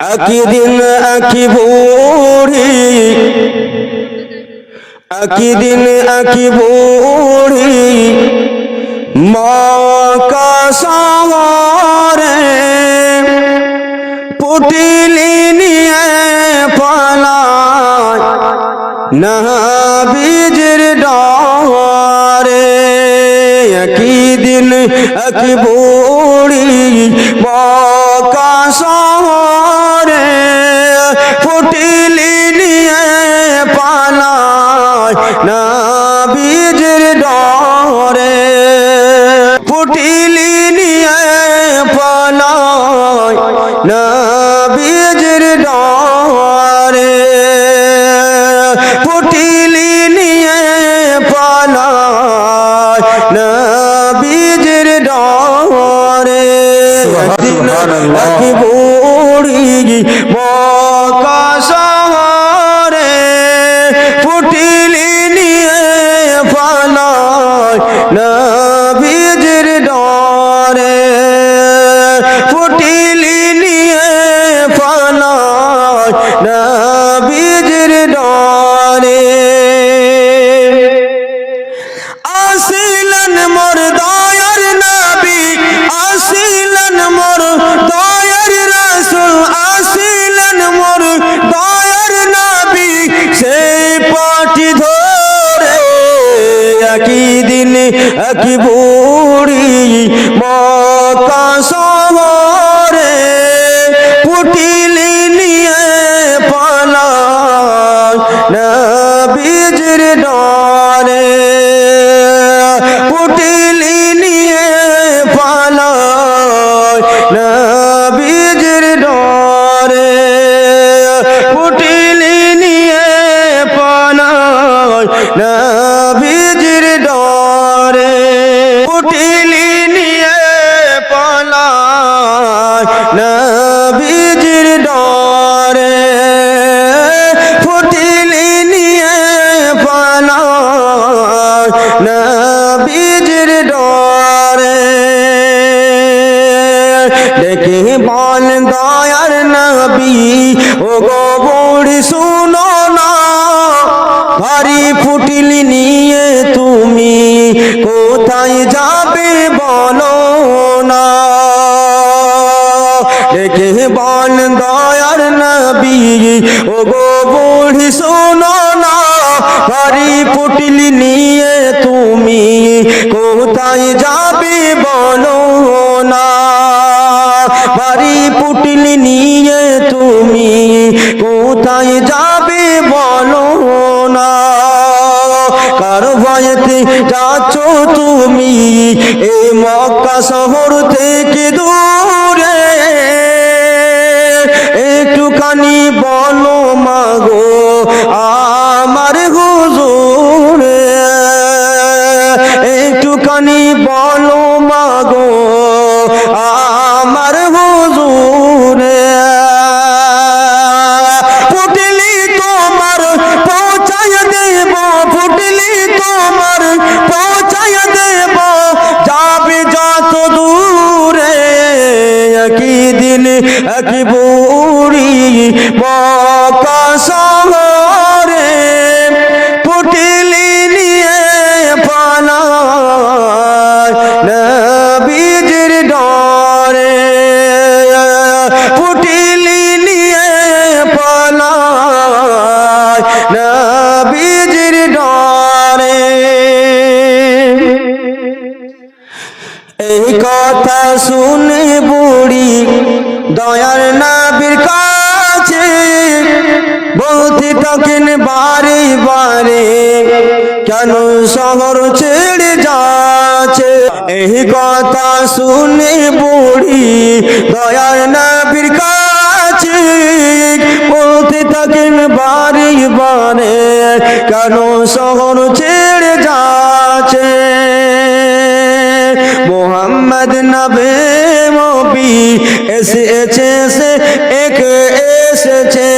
একদিন একই বুড়ি। একদিন একই বুড়ি। মকা শহরে পুটিলি নিয়ে পালায় নবীজির ডরে। একই দিন এক বুড়ি মকা পালায় নবীজির ডরে। দিন রাখি বুড়ি এক ভারী ফুটিলি নিয়ে তুমি। কোথায় যাবে বলো না। দেখে বল দয়ার নবী ও গো বুড়ি শোনো না। ভারী পুটলি নিয়ে তুমি, কোথায় যাবে বলো না। ভারী পুটলি নিয়ে তুমি, কোথায় ভয়েতে যাচ্ছ তুমি এই মক্কা শহর থেকে দূরে। শুনে বুড়ি দয়ার নাবির কাছে বলতে থাকেন বারে বারে কেন শহর ছেড়ে যাচ্ছে? এই কথা শুনে বুড়ি দয়ার নাবির কাছে বলতে থাকেন বারে বারে কেন শহর ছেড়ে যাচ্ছে? মোহাম্মদ নবে মোবি এসেছে সে এক এসেছে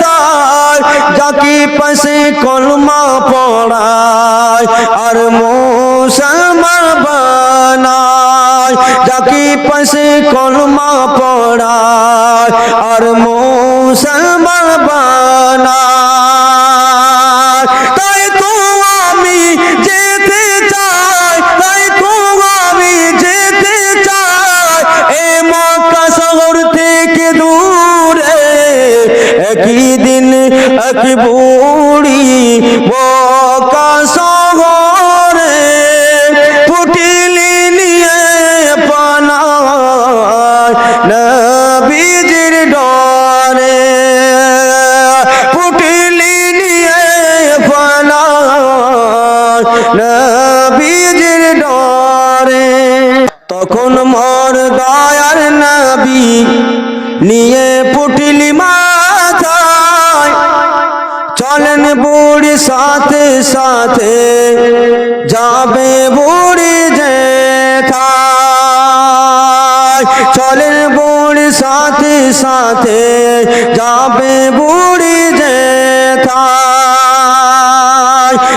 তার যাকে পাশে কলমা পড়ায় আর মুসলমান বানায়। যাকে পাশে কলমা পড়ায় আর মুসলমান বানায়। বুড়ি বকা শহরে পুটিলি নিয়ে পানায় নবীজির ডরে পুটিলি নিয়ে পানায় নবীজির ডরে তখন মোর দয়ার নবী নিয়ে পুটিলি মাথায় বুড়ি সাথে সাথে যাবে বুড়ি যে চলেন বুড়ি সাথে সাথে যাবে বুড়ি যে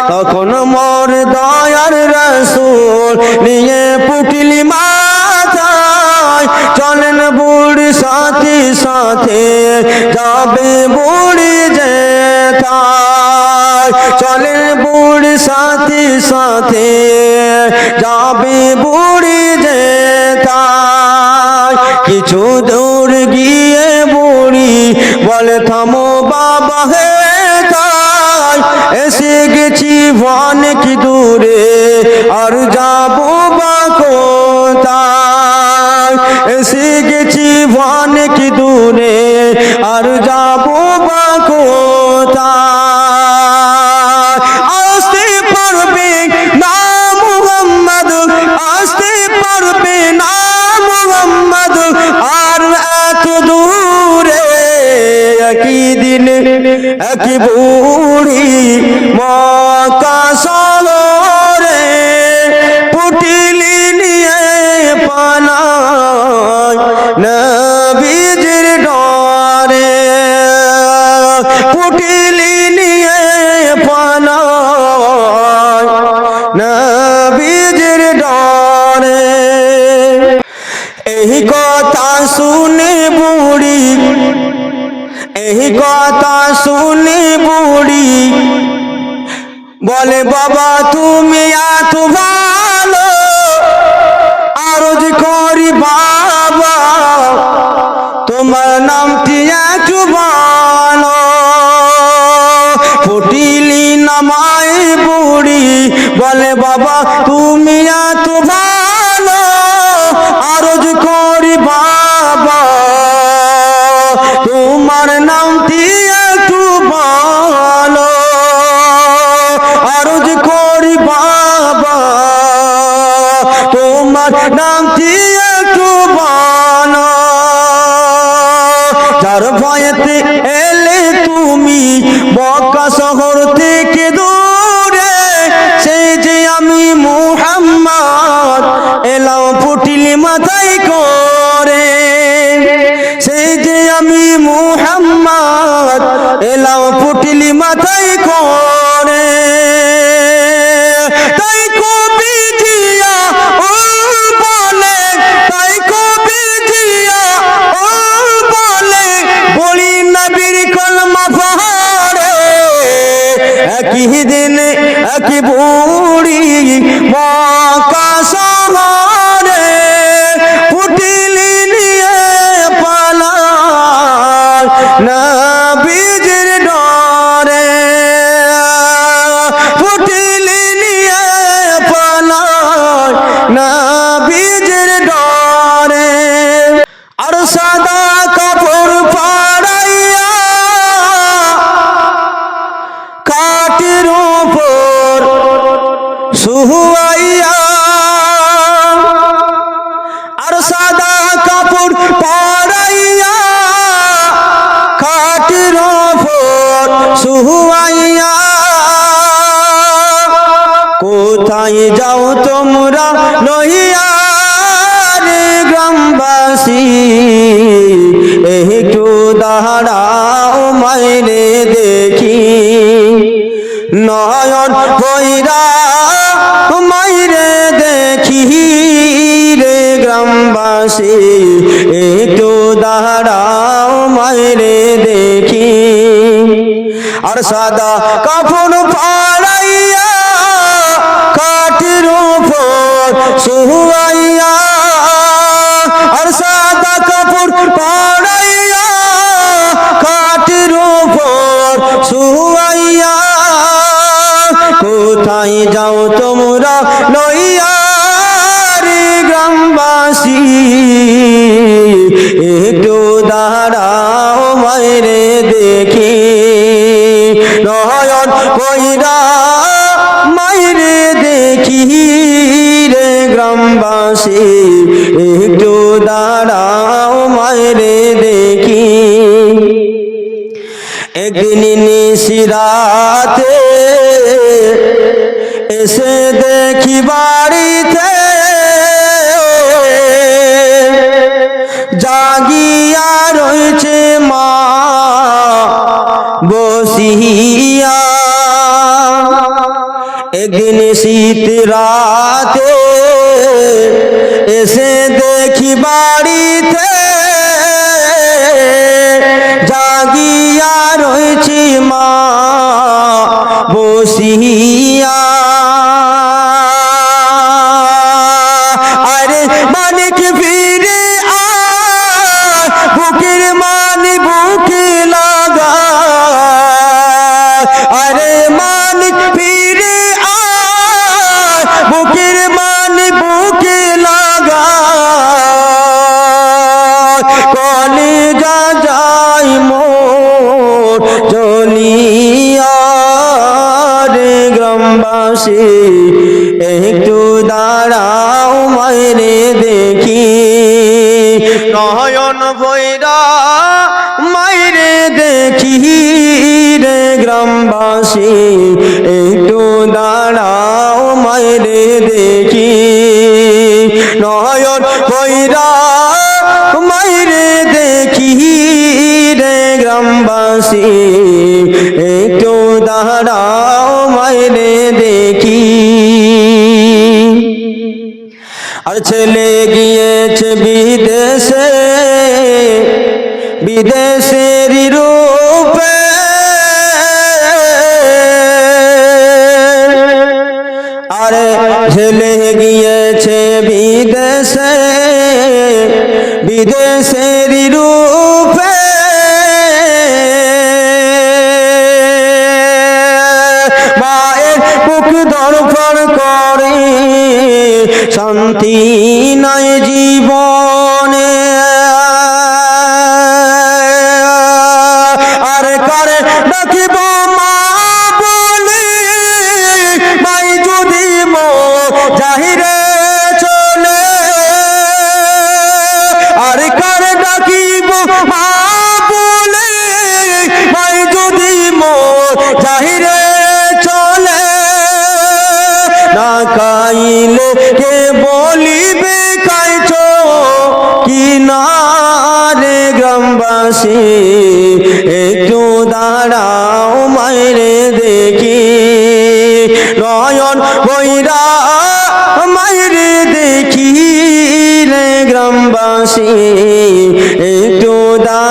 তখন মোর দয়ার রসুল নিয়ে পুটলি মাথায়। চলেন বুড়ি সাথে সাথে যাবে বুড়ি যে চলেন বুড়ি সাথে সাথে, যাবে বুড়ি যে কিছু দূর গিয়ে বুড়ি বলে, থামো বাবা হে তাই। এসে গেছি অনেক দূরে, আর যাব বা কোথায়? এসে গেছি অনেক দূরে, আর যাব বা কোথায়? মুহাম্মদ আর এত দূরে একই দিন একই বুড়ি মকা বলে বাবা, তুমি এত ভালো, আরজ করি বাবা। তোমার নামটি একটু ভালো, আরজ করি বাবা। তোমার নামটি একটু মাথায় করে। সেই যে আমি মুহাম্মদ এলাম পুটিলি মাথায় করে। যাও তোমরা লইয়া রে গ্রামবাসী, একটু দাঁড়াও মাইনে দেখি। নয়ন ভৈরা মাইরে দেখি রে গ্রামবাসী, একটু দাঁড়াও মাইরে দেখি। আর সাদা কাপড় পাড়াইয়া কোথায় যাও তোমরা? লইয়া রে গ্রামবাসী, একটু দাঁড়াও মায়েরে দেখি। নয়ন কইরা মায়েরে দেখি রে গ্রামবাসী, একটু দাঁড়াও মায়েরে দেখি। একদিন নিশিরাতে এসে দেখি বাড়িতে জাগিয়া রয়েছে মা বসিয়া। একদিন শীত রাতে এসে দেখি বাড়িতে গ্রামবাসী একটু দাঁড়াও মায়েরে দেখি। নয়ন বৈরা মায়েরে দেখি রে গ্রামবাসী। একটু দাঁড়াও বিদেশের রূপে আরে ঝেলে গিয়েছে বিদেশে বিদেশের না কাইলে কে বলিবে কাইছ? রে গ্রামবাসী, একটু দাঁড়াও মায়েরে দেখি। নয়ন বৈরা মায়েরে দেখি রে গ্রামবাসী, একটু দেখি